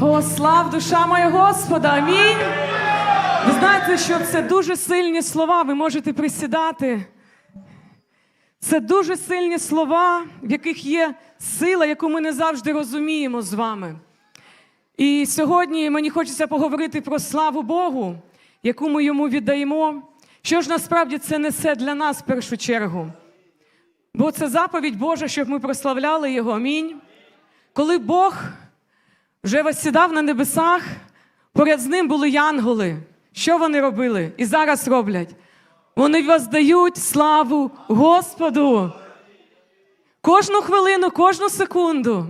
О, слав душа моя Господа! Амінь. Ви знаєте, що це дуже сильні слова. Ви можете присідати. Це дуже сильні слова, в яких є сила, яку ми не завжди розуміємо з вами. І сьогодні мені хочеться поговорити про славу Богу, яку ми йому віддаємо. Що ж насправді це несе для нас в першу чергу? Бо це заповідь Божа, щоб ми прославляли Його. Амінь. Коли Бог вже восідав на небесах, поряд з ним були янголи. Що вони робили? І зараз роблять. Вони воздають славу Господу. Кожну хвилину, кожну секунду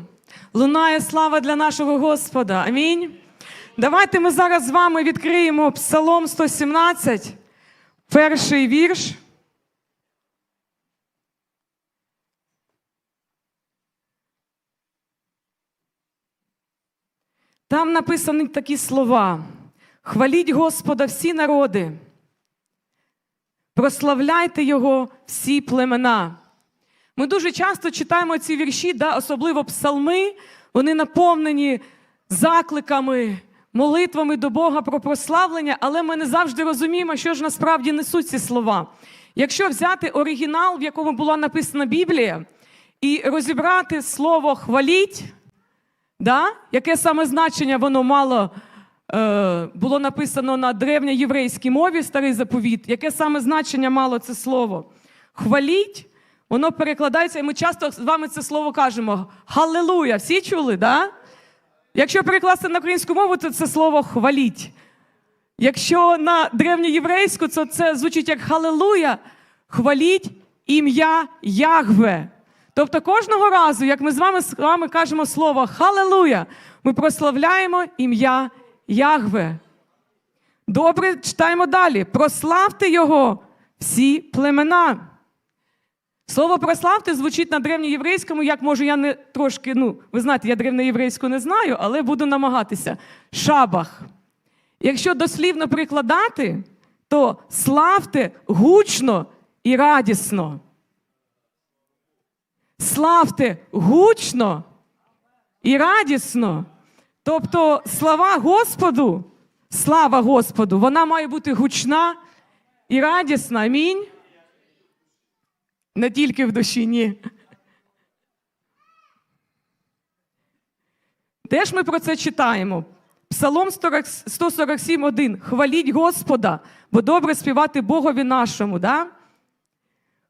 лунає слава для нашого Господа. Амінь. Давайте ми зараз з вами відкриємо Псалом 117, перший вірш. Там написані такі слова: Хваліть Господа всі народи, прославляйте Його всі племена. Ми дуже часто читаємо ці вірші, да, особливо псалми, вони наповнені закликами, молитвами до Бога про прославлення, але ми не завжди розуміємо, що ж насправді несуть ці слова. Якщо взяти оригінал, в якому була написана Біблія, і розібрати слово хваліть, да? яке саме значення воно мало е, було написано на древньоєврейській мові старий заповіт, яке саме значення мало це слово? Хваліть, воно перекладається, і ми часто з вами це слово кажемо Халилуя. Всі чули, да? Якщо перекласти на українську мову, то це слово хваліть. Якщо на древньоєврейську, то це звучить як Халилуя, хваліть ім'я Ягве. Тобто кожного разу, як ми з вами з вами кажемо слово Халилуя, ми прославляємо ім'я Ягве. Добре, читаємо далі. Прославте Його всі племена. Слово прославте звучить на древньоєврейському, як може я не трошки, ну, ви знаєте, я древньоєврейську не знаю, але буду намагатися. Шабах. Якщо дослівно прикладати, то славте гучно і радісно. Славте гучно і радісно. Тобто слава Господу, слава Господу, вона має бути гучна і радісна. Амінь. Не тільки в душі, ні. Де ж ми про це читаємо? Псалом 147,1. Хваліть Господа, бо добре співати Богові нашому. Да?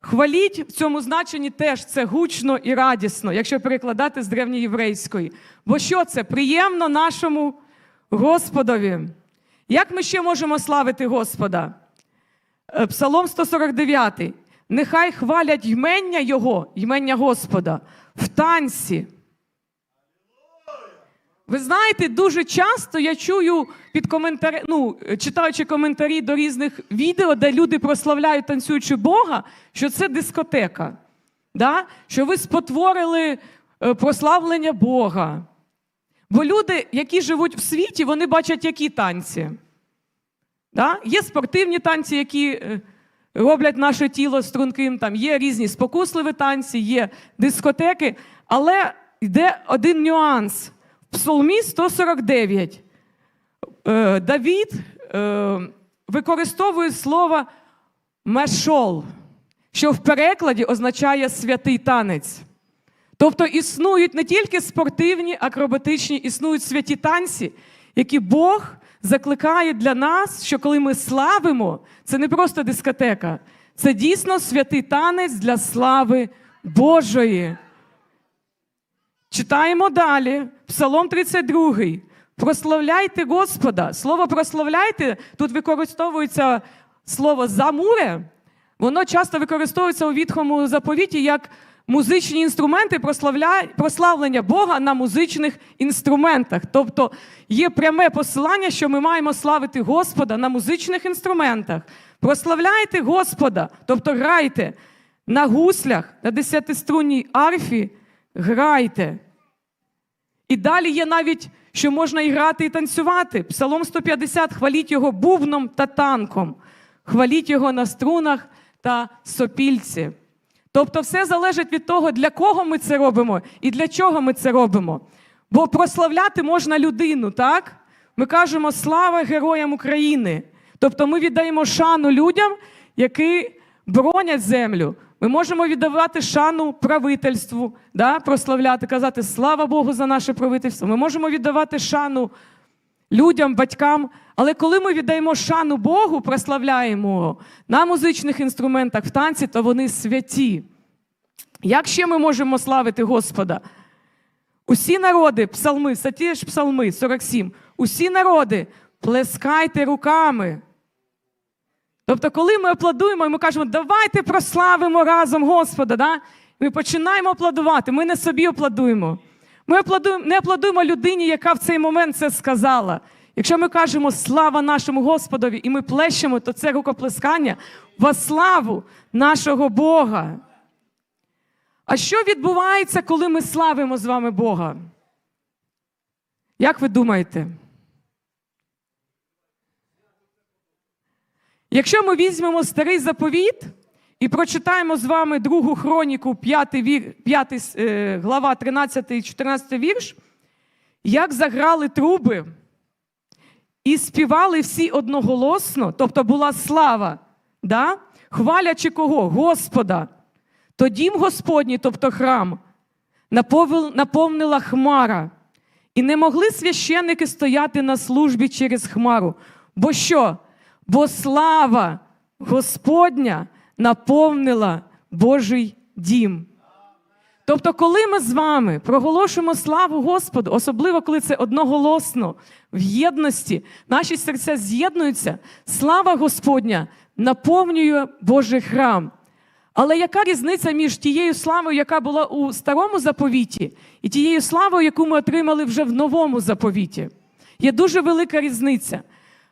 Хваліть в цьому значенні теж це гучно і радісно, якщо перекладати з древньоєврейської. Бо що це? Приємно нашому Господові. Як ми ще можемо славити Господа? Е, Псалом 149. Нехай хвалять ймення Його, ймення Господа, в танці. Ви знаєте, дуже часто я чую під коментарі, ну, читаючи коментарі до різних відео, де люди прославляють танцюючи Бога, що це дискотека. Да? Що ви спотворили е, прославлення Бога. Бо люди, які живуть в світі, вони бачать які танці. Да? Є спортивні танці, які е, роблять наше тіло струнким, там є різні спокусливі танці, є дискотеки, але йде один нюанс. В Псалмі 149 е, Давід е, використовує слово мешол, що в перекладі означає святий танець. Тобто існують не тільки спортивні, акробатичні, існують святі танці, які Бог закликає для нас, що коли ми славимо, це не просто дискотека, це дійсно святий танець для слави Божої. Читаємо далі, Псалом 32. Прославляйте Господа. Слово прославляйте тут використовується слово замуре. Воно часто використовується у відхому заповіті як музичні інструменти прославлення Бога на музичних інструментах. Тобто є пряме посилання, що ми маємо славити Господа на музичних інструментах. Прославляйте Господа, тобто грайте на гуслях, на десятиструнній арфі, грайте. І далі є навіть, що можна і грати, і танцювати. Псалом 150 хваліть його бубном та танком, хваліть його на струнах та сопільці. Тобто, все залежить від того, для кого ми це робимо і для чого ми це робимо. Бо прославляти можна людину, так? Ми кажемо слава героям України. Тобто ми віддаємо шану людям, які боронять землю. Ми можемо віддавати шану правительству, да? прославляти, казати слава Богу за наше правительство. Ми можемо віддавати шану людям, батькам. Але коли ми віддаємо шану Богу, прославляємо на музичних інструментах, в танці, то вони святі. Як ще ми можемо славити Господа? Усі народи, псалми, це ж псалми, 47. Усі народи, плескайте руками. Тобто, коли ми аплодуємо, і ми кажемо, давайте прославимо разом Господа. Да? Ми починаємо аплодувати. Ми не собі аплодуємо. Ми аплодуємо, не аплодуємо людині, яка в цей момент це сказала. Якщо ми кажемо слава нашому Господові і ми плещемо, то це рукоплескання во славу нашого Бога. А що відбувається, коли ми славимо з вами Бога? Як ви думаєте? Якщо ми візьмемо старий заповіт і прочитаємо з вами другу хроніку, 5, вір, 5 е, глава, 13 і 14 вірш, як заграли труби і співали всі одноголосно, тобто була слава, да? хвалячи кого? Господа. То дім Господній, тобто храм, наповнила хмара, і не могли священники стояти на службі через хмару. Бо що? Бо слава Господня наповнила Божий дім. Тобто, коли ми з вами проголошуємо славу Господу, особливо коли це одноголосно, в єдності, наші серця з'єднуються, слава Господня наповнює Божий храм. Але яка різниця між тією славою, яка була у старому заповіті, і тією славою, яку ми отримали вже в новому заповіті? Є дуже велика різниця.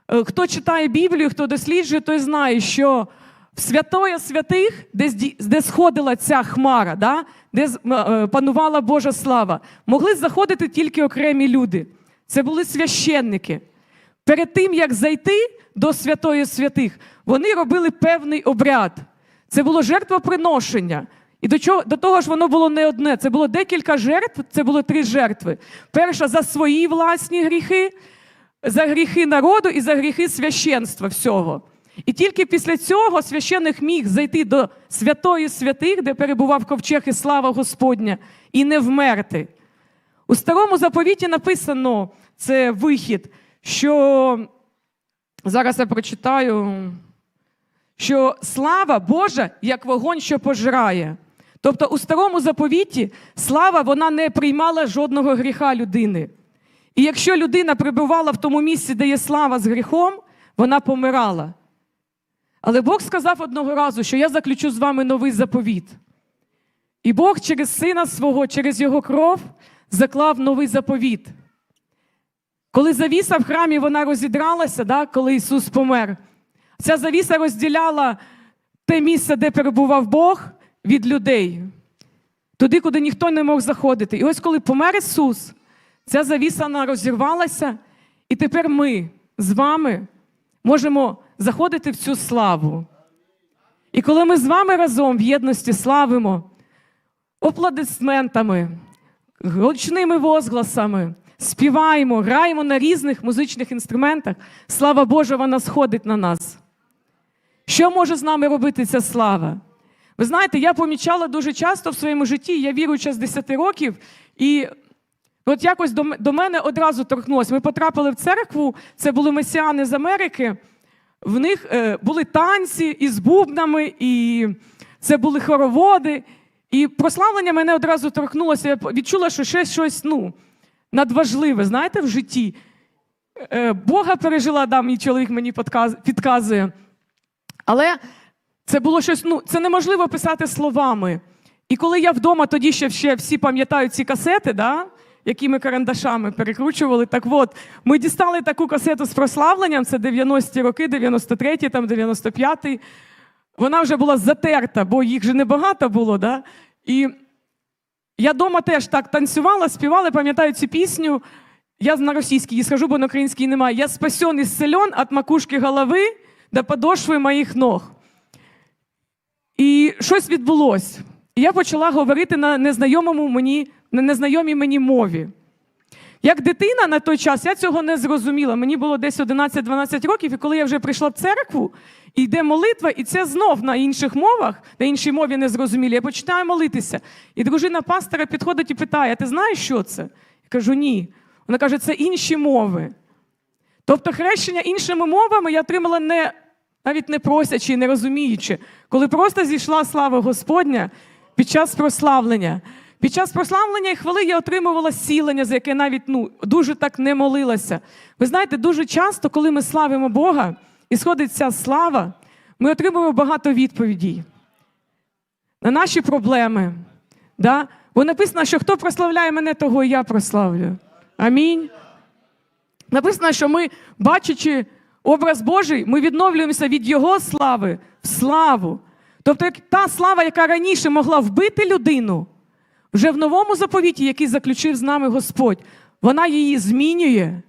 Е, Хто читає Біблію, хто досліджує, той знає, що в святоє святих, де, де сходила ця хмара, да? де е, панувала Божа слава, могли заходити тільки окремі люди. Це були священники. Перед тим, як зайти до святої святих, вони робили певний обряд. Це було жертвоприношення. І до, чого, до того ж воно було не одне. Це було декілька жертв, це було три жертви. Перша за свої власні гріхи, за гріхи народу і за гріхи священства всього. І тільки після цього священик міг зайти до святої святих, де перебував ковчег і слава Господня, і не вмерти. У старому заповіті написано це вихід, що зараз я прочитаю, що слава Божа як вогонь, що пожирає. Тобто у старому заповіті слава вона не приймала жодного гріха людини. І якщо людина прибувала в тому місці, де є слава з гріхом, вона помирала. Але Бог сказав одного разу, що я заключу з вами новий заповіт. І Бог через сина свого, через його кров заклав новий заповіт. Коли завіса в храмі вона розідралася, да, коли Ісус помер, ця завіса розділяла те місце, де перебував Бог, від людей, туди, куди ніхто не мог заходити. І ось коли помер Ісус, ця завіса розірвалася, і тепер ми з вами можемо заходити в цю славу. І коли ми з вами разом в єдності славимо аплодисментами, гучними возгласами, співаємо, граємо на різних музичних інструментах, слава Божа, вона сходить на нас. Що може з нами робити ця слава? Ви знаєте, я помічала дуже часто в своєму житті, я віруюча з 10 років, і от якось до, до мене одразу торкнулося. Ми потрапили в церкву, це були месіани з Америки. В них е, були танці із бубнами, і це були хороводи. І прославлення мене одразу торкнулося. Я відчула, що ще щось ну, надважливе, знаєте, в житті. Е, Бога пережила, да, мій чоловік мені підказує. Але це було щось, ну, це неможливо писати словами. І коли я вдома, тоді ще всі пам'ятають ці касети, да? Які ми карандашами перекручували. Так от, ми дістали таку касету з прославленням, це 90-ті роки, 93-й, там 95-й. Вона вже була затерта, бо їх же небагато було. Да? І я вдома теж так танцювала, співала, пам'ятаю цю пісню. Я на російській її скажу, бо на українській немає. Я спасен із селен від макушки голови до подошви моїх ног. І щось відбулося. І я почала говорити на незнайомому мені, на незнайомій мені мові. Як дитина на той час я цього не зрозуміла. Мені було десь 11-12 років, і коли я вже прийшла в церкву, і йде молитва, і це знов на інших мовах, на іншій мові не зрозумілі. Я починаю молитися. І дружина пастора підходить і питає: ти знаєш, що це? Я кажу, ні. Вона каже, це інші мови. Тобто хрещення іншими мовами я отримала не, навіть не просячи, не розуміючи, коли просто зійшла слава Господня під час прославлення. Під час прославлення і хвали я отримувала сілення, за яке навіть ну, дуже так не молилася. Ви знаєте, дуже часто, коли ми славимо Бога і сходить ця слава, ми отримуємо багато відповідей на наші проблеми. Да? Бо написано, що хто прославляє мене, того і я прославлю. Амінь. Написано, що ми, бачачи образ Божий, ми відновлюємося від Його слави в славу. Тобто, та слава, яка раніше могла вбити людину, вже в новому заповіті, який заключив з нами Господь, вона її змінює,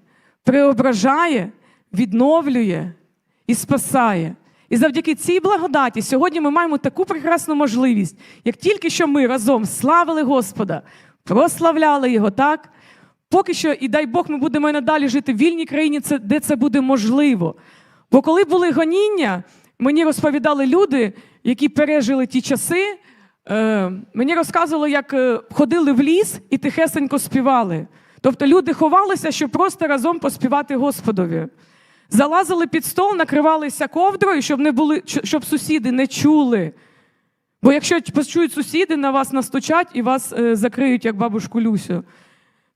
преображає, відновлює і спасає. І завдяки цій благодаті сьогодні ми маємо таку прекрасну можливість, як тільки що ми разом славили Господа, прославляли Його, так? Поки що, і дай Бог, ми будемо і надалі жити в вільній країні, де це буде можливо. Бо коли були гоніння, мені розповідали люди, які пережили ті часи, е, мені розказували, як е, ходили в ліс і тихесенько співали. Тобто люди ховалися, щоб просто разом поспівати Господові. Залазили під стол, накривалися ковдрою, щоб, не були, щоб сусіди не чули. Бо якщо почують сусіди, на вас настучать і вас е, закриють, як бабушку Люсю.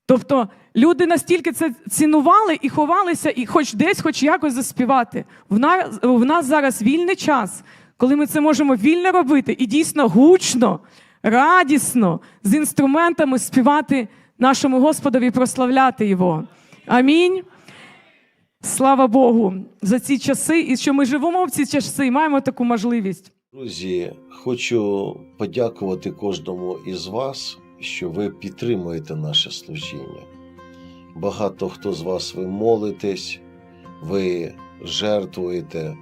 Тобто люди настільки це цінували і ховалися, і хоч десь, хоч якось заспівати. В нас, в нас зараз вільний час, коли ми це можемо вільно робити і дійсно гучно, радісно, з інструментами співати нашому Господові і прославляти Його. Амінь. Слава Богу за ці часи, і що ми живемо в ці часи і маємо таку можливість. Друзі, хочу подякувати кожному із вас, що ви підтримуєте наше служіння. Багато хто з вас ви молитесь, ви жертвуєте,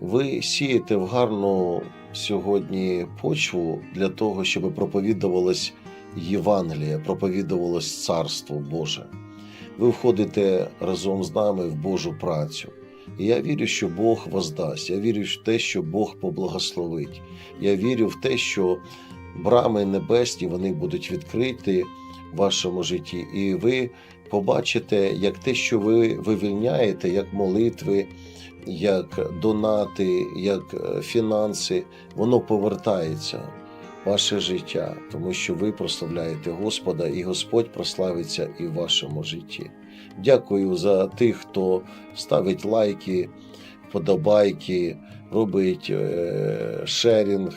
ви сієте в гарну сьогодні почву для того, щоб проповідувалось Євангеліє, проповідувалось Царство Боже. Ви входите разом з нами в Божу працю. І я вірю, що Бог воздасть. Я вірю в те, що Бог поблагословить. Я вірю в те, що брами небесні вони будуть відкриті в вашому житті, і ви побачите, як те, що ви вивільняєте, як молитви, як донати, як е, фінанси, воно повертається в ваше життя, тому що ви прославляєте Господа, і Господь прославиться і в вашому житті. Дякую за тих, хто ставить лайки, вподобайки, робить е, шерінг,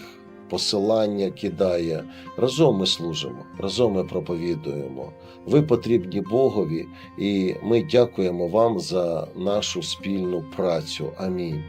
посилання кидає. Разом ми служимо, разом ми проповідуємо. Ви потрібні Богові, і ми дякуємо вам за нашу спільну працю. Амінь.